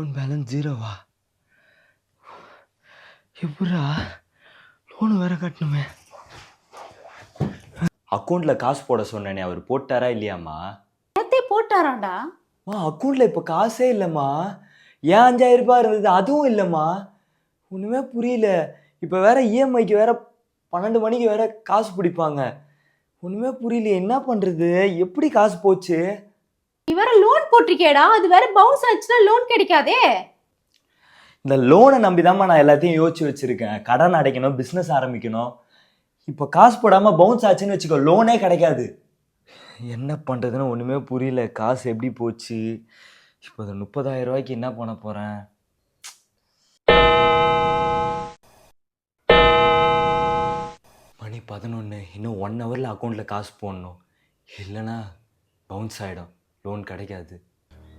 Account balance ஜீரோவா எப்படா loan வேற கட்டணுமே. அக்கௌண்ட்டில் காசு போட சொன்னேனே அவர் போட்டாரா இல்லையாம்மா? நேத்தே போட்டாராண்டா. அம்மா அக்கௌண்ட்டில் இப்போ காசே இல்லைம்மா. ஏன் அஞ்சாயிரம் ரூபாய் இருந்தது அதுவும் இல்லைம்மா. ஒன்றுமே புரியல. இப்போ வேற இஎம்ஐக்கு வேற பன்னெண்டு மணிக்கு வேற காசு பிடிப்பாங்க. ஒன்றுமே புரியல என்ன பண்ணுறது எப்படி காசு போச்சு? லோன் போட்டிருக்கேடா அது வேற பவுன்ஸ் ஆச்சுன்னா லோன் கிடைக்காதே. இந்த லோனை நம்பி நான் எல்லாத்தையும் யோசிச்சு வச்சிருக்கேன். கடன் அடைக்கணும் பிஸ்னஸ் ஆரம்பிக்கணும். இப்போ காசு போடாமல் பவுன்ஸ் ஆச்சுன்னு வச்சுக்கோ லோனே கிடைக்காது. என்ன பண்ணுறதுன்னு ஒன்றுமே புரியல. காசு எப்படி போச்சு? இப்போ அந்த முப்பதாயிரம் ரூபாய்க்கு என்ன பண்ண போகிறேன் மணி பதினொன்று இன்னும் ஒன் ஹவரில் அக்கௌண்ட்டில் காசு போடணும். இல்லைன்னா பவுன்ஸ் ஆகிடும் லோன் கிடைக்காது.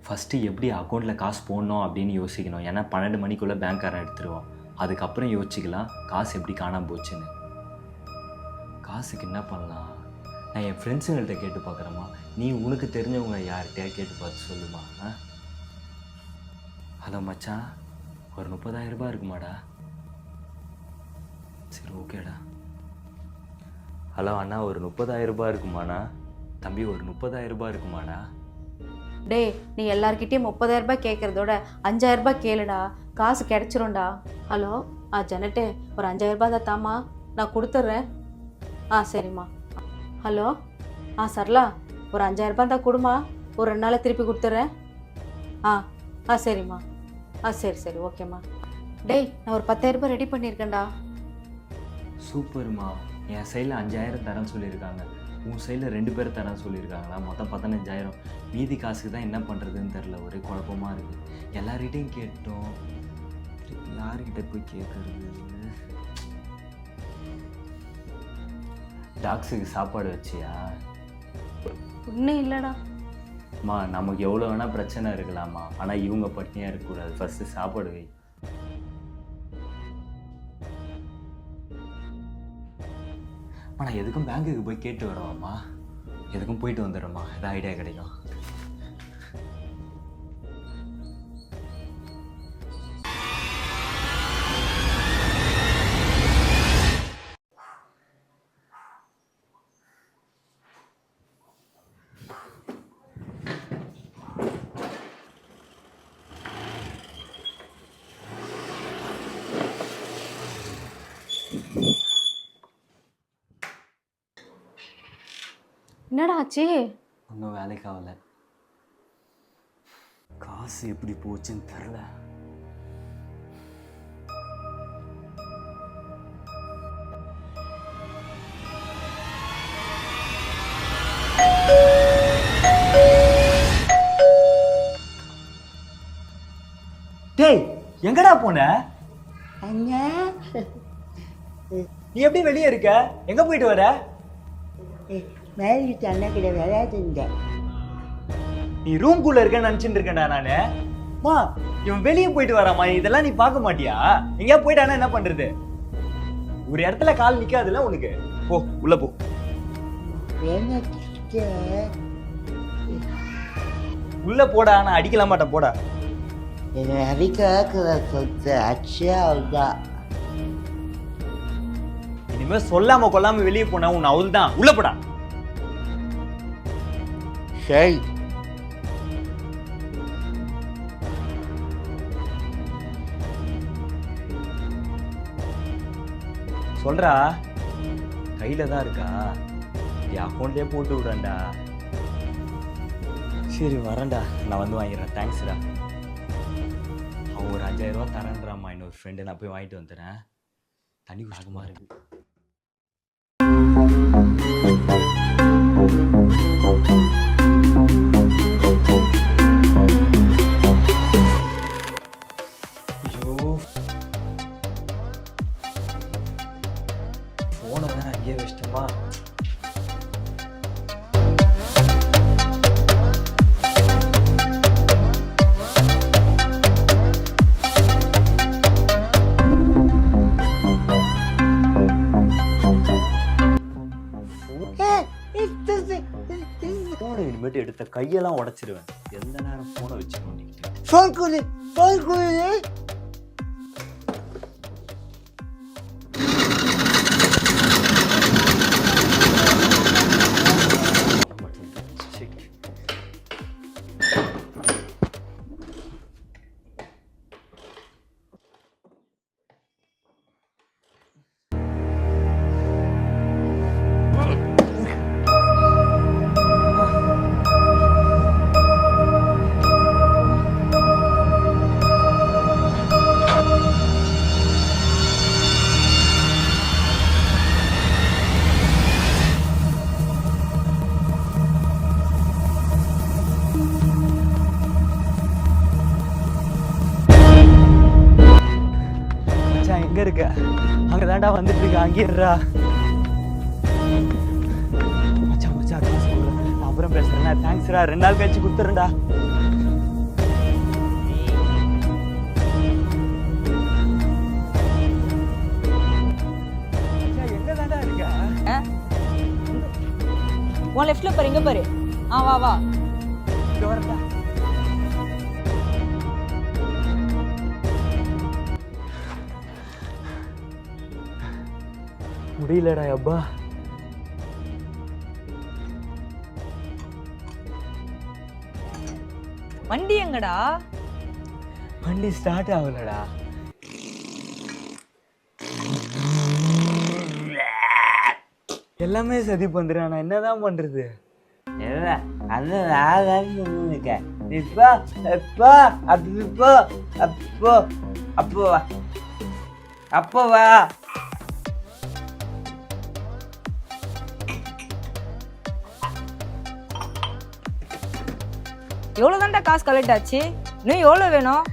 ஃபஸ்ட்டு எப்படி அக்கௌண்ட்டில் காசு போடணும் அப்படின்னு யோசிக்கணும். ஏன்னா பன்னெண்டு மணிக்குள்ளே பேங்க்காரன் எடுத்துருவான். அதுக்கப்புறம் யோசிக்கலாம் காசு எப்படி காணாமல் போச்சுன்னு. காசுக்கு என்ன பண்ணலாம்? நான் என் ஃப்ரெண்ட்ஸுங்கள்ட்ட கேட்டு பார்க்குறேம்மா நீ உனக்கு தெரிஞ்சவங்க யார்கிட்டயா கேட்டு பார்த்து சொல்லுமா ஆ? ஹலோ மச்சான் ஒரு முப்பதாயிரம் ரூபாய் இருக்குமாடா? சரி ஓகேடா. ஹலோ அண்ணா ஒரு முப்பதாயிரம் ரூபாய் இருக்குமாண்ணா? தம்பி ஒரு முப்பதாயிரம் ரூபாய் இருக்குமாடா டேய் நீ எல்லார்கிட்டயும் முப்பதாயிரம் ரூபாய் கேட்குறதோட அஞ்சாயிரம் ரூபாய் கேளுடா. காசு கிடச்சிரும்டா. ஹலோ? ஆ ஜனட்டே ஒரு அஞ்சாயிரம் ரூபாய் தான் தாம்மா நான் கொடுத்துட்றேன் ஆ சரிம்மா. ஹலோ? ஆ சரலா ஒரு அஞ்சாயிரம் ரூபாய் தான் கொடுமா. ஒரு ரெண்டு நாளில் திருப்பி கொடுத்துட்றேன் ஆ ஆ சரிம்மா. ஆ சரி சரி ஓகேம்மா. டேய் நான் ஒரு பத்தாயிரம் ரூபாய் ரெடி பண்ணியிருக்கேன்டா. சூப்பர்மா. என் சைடில் அஞ்சாயிரம் தரேன்னு சொல்லியிருக்காங்க. உன் சைடில் ரெண்டு பேர் தரேன்னு சொல்லியிருக்காங்களா? மொத்தம் பதினஞ்சாயிரம். மீதி காசுக்கு தான் என்ன பண்ணுறதுன்னு தெரில ஒரே குழப்பமாக இருக்குது எல்லார்கிட்டையும் கேட்டோம். யாருக்கிட்ட போய் கேட்குறது டாக்ஸுக்கு சாப்பாடு வச்சியா? ஒன்றும் இல்லைடா. அம்மா நமக்கு எவ்வளோ வேணால் பிரச்சனை இருக்கலாமா? ஆனால் இவங்க பட்டினியாக இருக்கக்கூடாது. ஃபஸ்ட்டு சாப்பாடு வை. ஆனால் நான் எதுக்கும் பேங்க்குக்கு போய் கேட்டு வரோம்மா எதுக்கும் போயிட்டு வந்துடுறோம்மா ஏதாவது ஐடியா கிடைக்கும். என்னடா ஆச்சு ஒன்றும் வேலைக்கு ஆகல. காசு எப்படி போச்சுன்னு தெரில டேய் எங்கடா போன? அண்ணா நீ எப்படி வெளியே இருக்க? எங்க போயிட்டு வர? மேலிட்டு அண்ணா கிட்ட விளையாடுந்தேன் நீ ரூம்குள்ள இருக்கேன்னு நினைச்சிட்டு இருக்கேன்டா நானு. மா இவன் வெளியே போயிட்டு வராமா? இதெல்லாம் நீ பார்க்க மாட்டியா? எங்கேயா போயிட்டானா என்ன பண்றது? ஒரு இடத்துல கால் நிக்காதுல்ல உனக்கு? போ உள்ள போ. உள்ள போடா நான் அடிக்கல மாட்டேன் போடா. என்னை அடிக்காக்கிற சொத்து அச்சாவுதான் இனிமே சொல்லாம கொல்லாம வெளியே போனா உன் அவள் தான். உள்ள போடா. சரி சொல்றா. கையில தான் இருக்கா? என் அக்கௌண்ட்லயே போட்டு விடுறேன்டா. சரி வரேன்டா. நான் வந்து வாங்கிடுறேன். தேங்க்ஸ்டா அவன் ஒரு அஞ்சாயிரம் ரூபா தரேன்றாம்மா. இன்னொரு ஃப்ரெண்டு நான் போய் வாங்கிட்டு வந்துடுறேன். தண்ணி குசுக்குமா இருக்கு ஐயோ கையெல்லாம் உடைச்சிருவேன். எந்த நேரம் ஃபோனை வச்சு நோண்டிக்கிட்டு ஃபோன் கூலி ஃபோன் கூலி தாண்டா வந்துட்டு இருக்க அங்கே இருடா மச்சான் மச்சான் காசு. நான் அப்புறம் பேசுறேன் தேங்க்ஸ்டா ரெண்டு நாள் கழிச்சு கொடுத்துறேன்டா உன் லெஃப்ட்ல பாரு எங்க பாரு. ஆ வா வா. இங்க முடியலடா அப்பா. வண்டி எங்கடா? வண்டி ஸ்டார்ட் ஆகலடா. எல்லாமே சதி பண்றேன் நான் என்னதான் பண்றது? நான் இருக்கேன் இப்போ எப்போ அப்போ அப்போ அப்போ வா. அப்போ வா. எவ்வளவு தான்டா காசு கலெக்ட் ஆச்சு? இன்னும் எவ்வளவு வேணும்?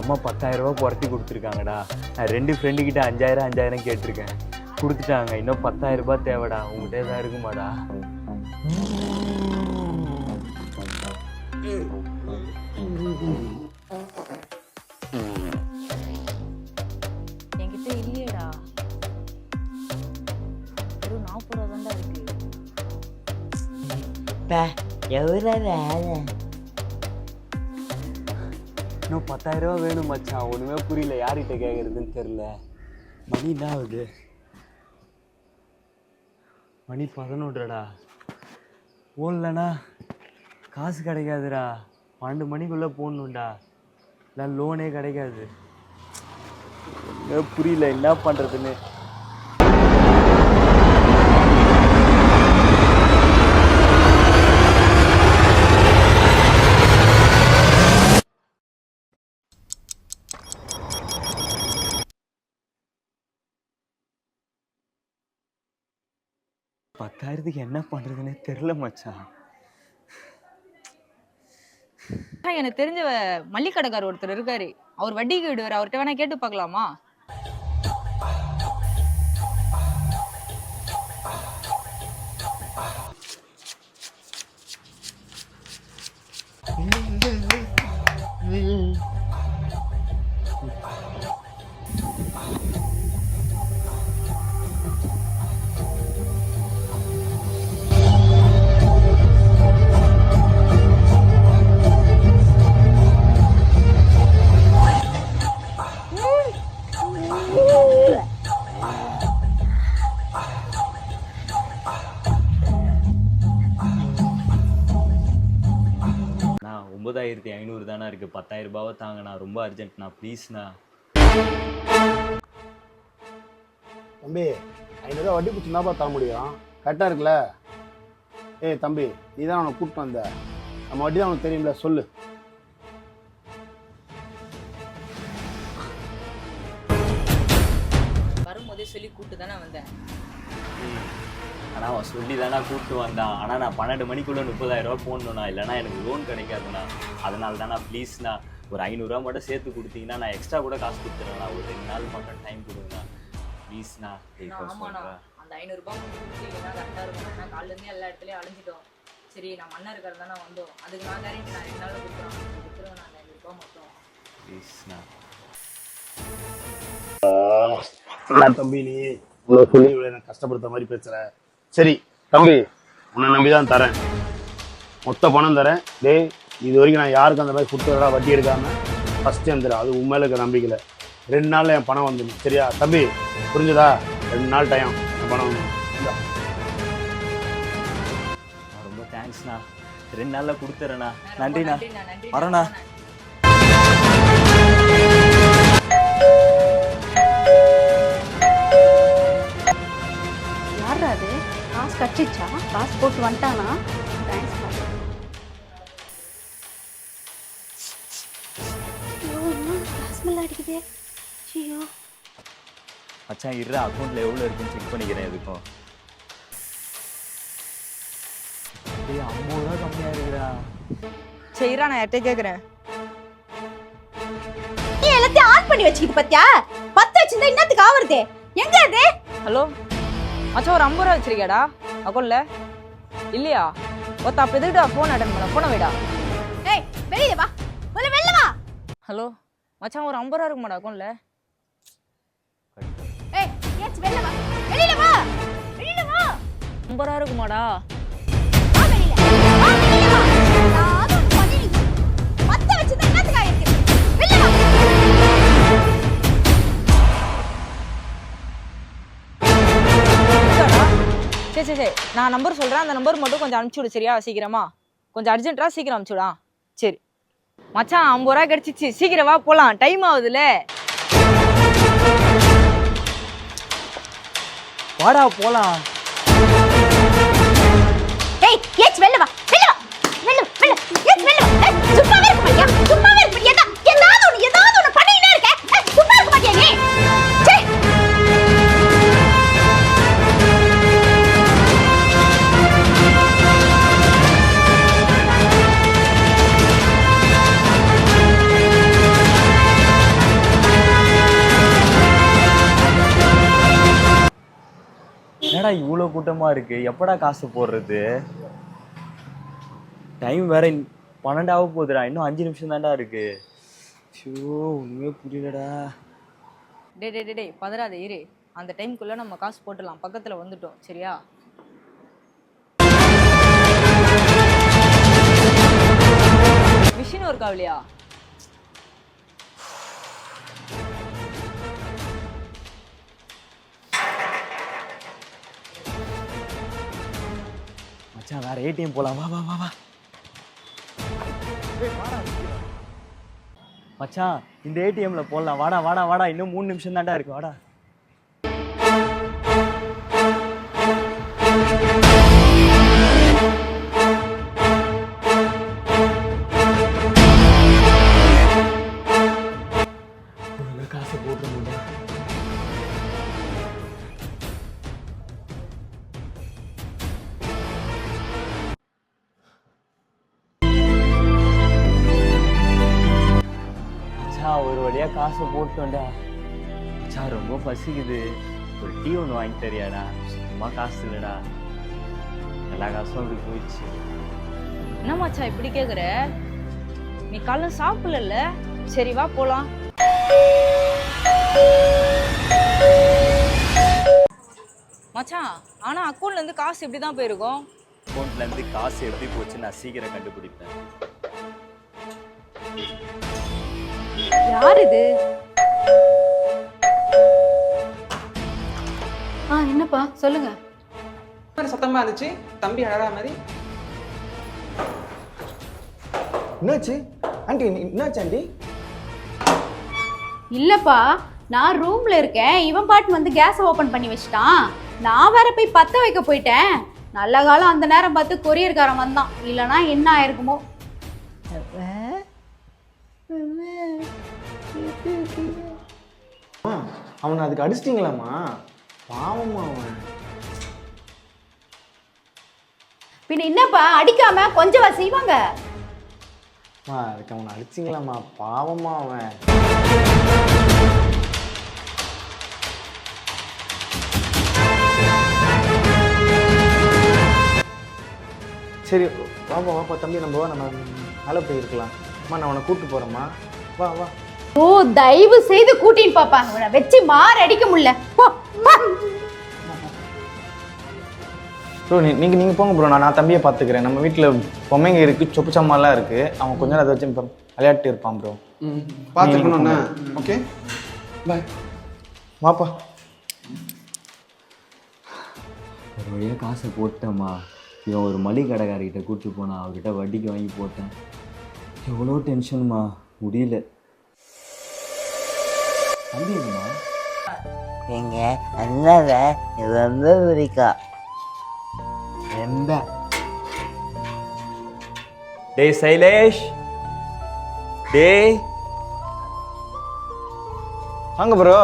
அம்மா பத்தாயிரம் ரூபாய் புரட்டி கொடுத்துருக்காங்கடா. நான் ரெண்டு ஃப்ரெண்டு கிட்ட அஞ்சாயிரம் அஞ்சாயிரம் கேட்டிருக்கேன். கொடுத்துட்டாங்க. இன்னும் பத்தாயிரம் ரூபாய் தேவைடா. உங்ககிட்ட தான் இருக்குமாடா. என்கிட்ட இல்லையேடா. வெறும் நாற்பது ரூபா தான்டா இருக்கு. பா எவ்வளோ வேலை இன்னும் பத்தாயிரரூவா வேணும் மச்சான். ஒன்றுமே புரியல. யார்கிட்ட கேட்குறதுன்னு தெரில மணி என்ன ஆகுது? மணி பதினொன்றடா. போடலண்ணா காசு கிடைக்காதுடா. பன்னெண்டு மணிக்குள்ளே போடணும்டா இல்லை லோனே கிடைக்காது. புரியல. என்ன பண்ணுறதுன்னு பத்தாயிரத்துக்கு என்ன பண்ணுறதுன்னே தெரில மச்சான் எனக்கு தெரிஞ்ச மல்லிக்கடைக்காரர் ஒருத்தர் இருக்காரு. அவர் வட்டிக்கு விடுவார். அவர்கிட்ட வேணா கேட்டு பார்க்கலாமா? ஒன்பதாயிரத்தி ஐநூறு தானே இருக்குது பத்தாயிரம் ரூபாவை தாங்கண்ணா. ரொம்ப அர்ஜென்ட்ண்ணா. ப்ளீஸ்ண்ணா. தம்பி ஐநூறுரூவா வட்டி தான்ப்பா தர முடியும்? கரெக்டாக இருக்குல்ல? ஏய் தம்பி நீ தான் அவனை கூப்பிட்டு வந்த. நம்ம வட்டி தான் அவனுக்கு தெரியும்ல சொல்லு. வரும்போதே சொல்லி கூட்டு தானே வந்தேன். ஆனால் அவன் சொல்லி தானே கூப்பிட்டு வந்தான். ஆனால் நான் பன்னெண்டு மணிக்குள்ளே முப்பதாயிரம் ரூபா போடணுண்ணா இல்லைனா எனக்கு லோன் கிடைக்காதுண்ணா. அதனால தானே ப்ளீஸ்ண்ணா ஒரு ஐநூறுரூவா மட்டும் சேர்த்து கொடுத்தீங்கன்னா நான் எக்ஸ்ட்ரா கூட காசு கொடுத்துருவேண்ணா ஒரு ரெண்டு நாள் மட்டும் டைம் கொடுங்கண்ணா. ப்ளீஸ்ண்ணா நான் அந்த ஐநூறுரூபா கரெக்டாக இருக்கும் நான் எல்லா இடத்துலையும் அலைஞ்சிட்டோம். சரி நம்ம அண்ணன் இருக்கிறது தானே வந்தோம். அதுக்கு நான் கேரண்டி நான் ரெண்டு நாளில் கொடுத்துருவேன். கொடுத்துருவேன் நான் ஐநூறுரூபா மட்டும். ப்ளீஸ்ண்ணா என்ன தம்பி நீ இவ்வளோ சொல்லி இவ்வளோ கஷ்டப்படுத்த மாதிரி பேசுகிற சரி தம்பி உன்னை நம்பி தான் தரேன். மொத்த பணம் தரேன். டேய் இது வரைக்கும் நான் யாருக்கும் அந்த மாதிரி கொடுத்து வட்டி எடுக்காம ஃபஸ்ட்டு வந்துடு அது உன் மேலே இருக்க நம்பிக்கையில். ரெண்டு நாளில் என் பணம் வந்துடும். சரியா? தம்பி புரிஞ்சுதா? ரெண்டு நாள் டைம் என் பணம் வந்துடும். ரொம்ப தேங்க்ஸ்ண்ணா ரெண்டு நாளில் கொடுத்துறேண்ணா. நன்றிண்ணா. வரேண்ணா. காசு கட்டிச்சா காசு போட்டு வந்துட்டானா தேங்க்ஸ் அடிக்குதே? ஐயோ மச்சான் இரு அக்கௌண்ட்டில் எவ்வளோ இருக்குன்னு செக் பண்ணிக்கிறேன் எதுக்கும். ரூபா இருக்குடா. சரிடா நான் யார்கிட்ட கேட்குறேன் நீ எல்லாத்தையும் ஆன் பண்ணி வச்சுக்கிட்டு பாத்தியா? பத்து வச்சிருந்தா என்னத்துக்கு ஆவறது. எங்க அது? ஹலோ? மச்சான் ஒரு ஐம்பது ரூபா வச்சிருக்கியாடா? அக்கௌண்ட்ல இல்லையா? ஒருத்த அப்போ எதுக்கிட்டா ஃபோன் அட்டன் பண்ண? ஃபோனை வைடா. ஏய் வெளியில வா. உள்ள வெளில வா. ஹலோ மச்சான் ஒரு ஐம்பது ரூபா இருக்குமாடா அக்கௌண்ட்ல ஏய் ஏச்சு வெளில வா. வெளியில வா. வெளியில வா. ஐம்பது ரூபா இருக்குமாடா? சரி சரி சரி நான் நம்பர் சொல்கிறேன் அந்த நம்பர் மட்டும் கொஞ்சம் அனுப்பிச்சி விடு சரியா? சீக்கிரமா. கொஞ்சம் அர்ஜென்ட்டாக சீக்கிரம் அனுப்பிச்சுடா சரி. மச்சான் ஐம்பது ரூபா கிடச்சிச்சு. சீக்கிரம் வா போகலாம் டைம் ஆகுதுல்ல. வாடா போகலாம் என்னடா இவ்வளோ கூட்டமாக இருக்கு? எப்படா காசு போடுறது? டைம் வேற பன்னெண்டாக போகுதுடா. இன்னும் அஞ்சு நிமிஷம் தான்டா இருக்கு. ஷோ ஒன்றுமே புரியலடா. டே டே டே டே பதறாத இரு. அந்த டைம்குள்ளே நம்ம காசு போட்டுடலாம். பக்கத்தில் வந்துட்டோம் சரியா? மிஷின் ஒர்க் ஆகலையா? மச்சான் வேற ஏடிஎம் போலாம். வா வா வா வா. மச்சான் இந்த ஏடிஎம்ல போடலாம். வாடா வாடா வாடா. இன்னும் மூணு நிமிஷம் தான்டா இருக்கு. வாடா. காசை போட்டோம்டா. மச்சான் ரொம்ப பசிக்குது. ஒரு டீ ஒன்று வாங்கி தரியாடா சுத்தமாக காசு இல்லைடா. எல்லா காசும் அப்படி போயிடுச்சு. என்ன மச்சான் இப்படி கேட்குற நீ காலைல சாப்பிடல சரி வா போகலாம் மச்சான் ஆனால் அக்கௌண்ட்லேருந்து காசு இப்படி தான் போயிருக்கும் அக்கௌண்ட்லேருந்து காசு எப்படி போச்சு நான் சீக்கிரம் கண்டுபிடிப்பேன். யார் இது ஆ என்னப்பா? சொல்லுங்க. மாதிரி சத்தமா இருந்துச்சு? தம்பி அழறா மாதிரி. என்னாச்சு? ஆண்டி என்னாச்சு ஆண்டி? இல்லப்பா நான் ரூம்ல இருக்கேன். இவன் பாட்டு வந்து கேஸ் ஓபன் பண்ணி வச்சிட்டான். நான் வேற போய் பத்த வைக்க போயிட்டேன். நல்ல காலம் அந்த நேரம் பார்த்து கொரியர்காரன் வந்தான். இல்லனா என்ன ஆயிருக்குமோ. அவனை அதுக்கு அடிச்சிட்டிங்களாம்மா? பாவம்மா அவன். பின்ன என்னப்பா அடிக்காம கொஞ்சம் செய்வாங்க? அம்மா அதுக்கு அவனை அடிச்சிங்களாம்மா. பாவம்மா அவன். சரி வாப்பா வாப்பா தம்பி நம்ம வா நம்ம மேலே போயிருக்கலாம் அம்மா நான் அவனை கூப்பிட்டு போகிறேம்மா வா வா. ஓ தயவு செய்து கூட்டின்னு பாப்பா இவனை வச்சு மாறு அடிக்க முடியல. ப்ரோ நீ நீங்கள் நீங்கள் போங்க ப்ரோ. நான் நான் தம்பியை பார்த்துக்கிறேன். நம்ம வீட்டில் பொம்மைங்க இருக்குது சொப்பு சாமான்லாம் இருக்குது அவன் கொஞ்ச நேரம் அதை வச்சு விளையாட்டு இருப்பான் ப்ரோ. ம் பார்த்துக்கணுண்ணே ஓகே. பாய். வாப்பா. ஒரு வழியாக காசை போட்டேம்மா. இவன் ஒரு மளிகை கடைக்காரர்கிட்ட கூப்பிட்டு போனான். அவர்கிட்ட வட்டிக்கு வாங்கி போட்டேன். எவ்வளோ டென்ஷன்மா. முடியல. தம்பி எங்கம்மா எங்க அண்ணாவை ரொம்ப பிடிக்கும். ரொம்ப. டேய் சைலேஷ். டேய். வாங்க ப்ரோ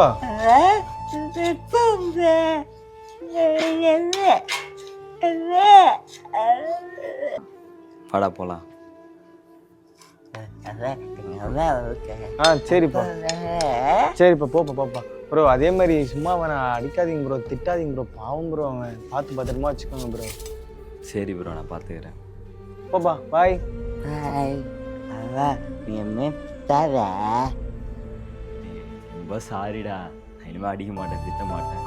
வாடா போகலாம் ஆ சரிப்பா. சரிப்பா போப்பா போப்பா. ப்ரோ அதே மாதிரி சும்மா அவனை அடிக்காதீங்க ப்ரோ திட்டாதீங்க ப்ரோ பாவம் ப்ரோ அவன். பார்த்து பத்திரமா வச்சுக்கோங்க ப்ரோ சரி ப்ரோ நான் பார்த்துக்கிறேன். போப்பா பாய் தர ரொம்ப சாரிடா நான் இனிமேல் அடிக்க மாட்டேன் திட்ட மாட்டேன்.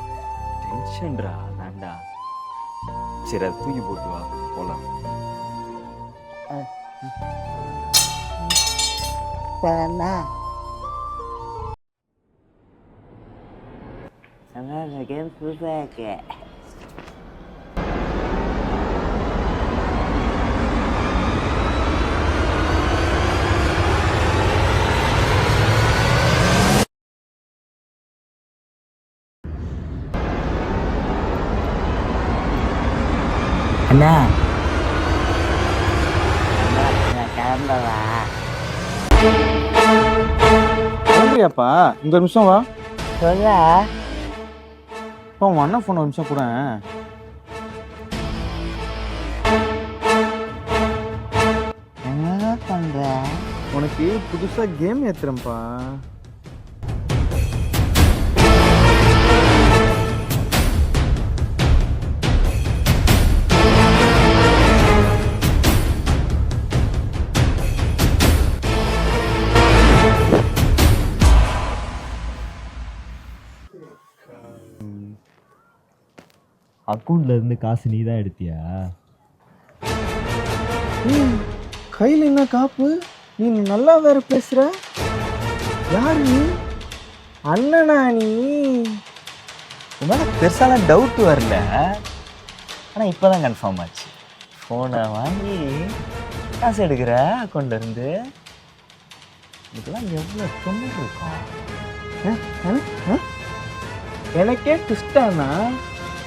டென்ஷன்டா அதான்டா. சரி அதை தூக்கி போட்டு வா. போகலாம் தரனா நல்லா கேம் புதுசாக இருக்கு அண்ணா அண்ணா, நான் கிளம்புறியாப்பா இந்த ஒரு நிமிஷம் வா. சொல்ல அப்பா உன் அண்ணன் ஃபோன் ஒரு நிமிஷம் கூட. என்ன பண்ற? உனக்கு புதுசாக கேம் ஏற்றுறேன்ப்பா அக்கௌண்ட்ல இருந்து காசு நீ தான் எடுத்தியா கையில் என்ன காப்பு? நீ நல்லா வேற பேசுற. யார் நீ? அண்ணனா நீ? மேலே பெருசாலாம் டவுட் வரல. ஆனால் இப்போ தான் கன்ஃபார்ம் ஆச்சு ஃபோனை வாங்கி காசு எடுக்கிற அக்கௌண்ட்ல இருந்து? இதெல்லாம் எவ்வளோ தொண்ணூறு இருக்கும் எனக்கே ட்விஸ்டானா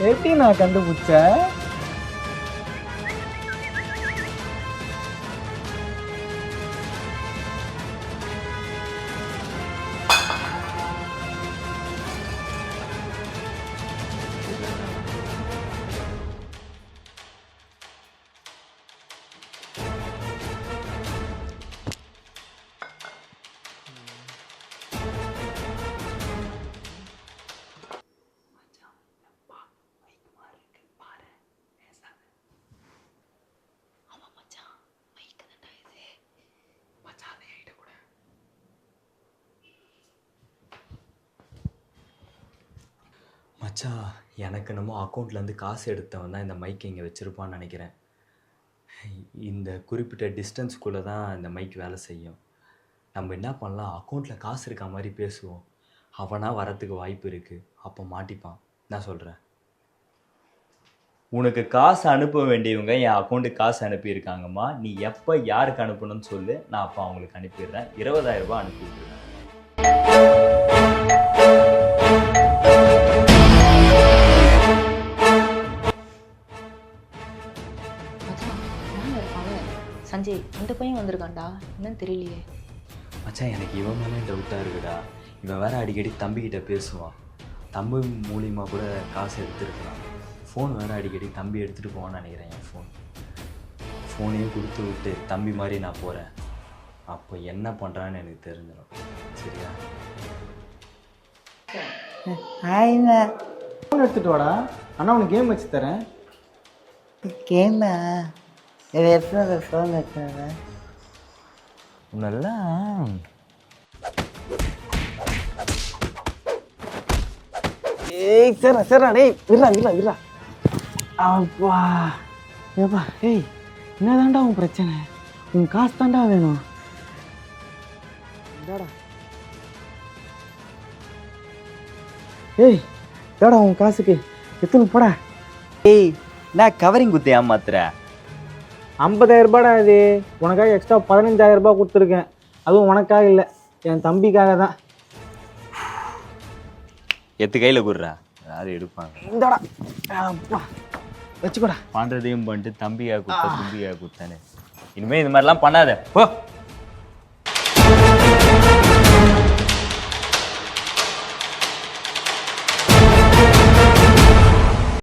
எப்படி நான் கண்டுபிடிச்சேன். மச்சான் எனக்கு என்னமோ அக்கௌண்ட்லேருந்து காசு எடுத்தவன் தான் இந்த மைக் இங்கே வச்சுருப்பான்னு நினைக்கிறேன். இந்த குறிப்பிட்ட டிஸ்டன்ஸ்குள்ளே தான் இந்த மைக் வேலை செய்யும். நம்ம என்ன பண்ணலாம்? அக்கௌண்ட்டில் காசு இருக்க மாதிரி பேசுவோம். அவனாக வரத்துக்கு வாய்ப்பு இருக்குது அப்போ மாட்டிப்பான். நான் சொல்கிறேன் உனக்கு காசு அனுப்ப வேண்டியவங்க என் அக்கௌண்ட்டுக்கு காசு அனுப்பியிருக்காங்கம்மா. நீ எப்போ யாருக்கு அனுப்பணும்னு சொல்லு. நான் அப்போ அவங்களுக்கு அனுப்பிடுறேன். இருபதாயிரரூபா ரூபாய் சஞ்சய் இந்த பையன் வந்திருக்கான்டா? என்னன்னு தெரியலையே. மச்சான் எனக்கு இவன் மேலே டவுட்டாக இருக்குடா. இவன் வேற அடிக்கடி தம்பிக்கிட்ட பேசுவான். தம்பி மூலியமாக கூட காசு எடுத்துருக்கலாம். ஃபோன் வேற அடிக்கடி தம்பி எடுத்துகிட்டு போவான்னு நினைக்கிறேன் என் ஃபோன் ஃபோனையும் கொடுத்து விட்டு தம்பி மாதிரி நான் போகிறேன் அப்போ என்ன பண்ணுறான்னு எனக்கு தெரிஞ்சிடும். சரியா? ஹாய்ண்ணா ஃபோன் எடுத்துட்டு வாடா. அண்ணா உனக்கு கேம் வச்சு தரேன். கேமா எப்படி ஃபோன் உன்னெல்லாம் ஏய் சரிடா சரிடா டேய் விட்றா விட்றா விட்றா அப்பா. ஏப்பா ஏய் என்னதான்டா உன் பிரச்சனை? உன் காசு தான்டா வேணும். இந்தாடா. ஏய் ஏடா உன் காசுக்கு. எத்தனை போடா. ஏய் நான் கவரிங் குத்தி ஏமாத்துற ஐம்பதாயிரம் ரூபாடா இது? உனக்காக எக்ஸ்ட்ரா பதினஞ்சாயிரம் ரூபாய் கொடுத்துருக்கேன். அதுவும் உனக்காக இல்லை. என் தம்பிக்காக தான். எத்து கையில் குடுறா? யாரும் எடுப்பாங்க? இந்தாடா. வச்சுக்கோடா. பண்ணுறதையும் பண்ணிட்டு தம்பியாக குத்த தும்பியாக குத்தானே இனிமேல் இந்த மாதிரிலாம் பண்ணாத. போ.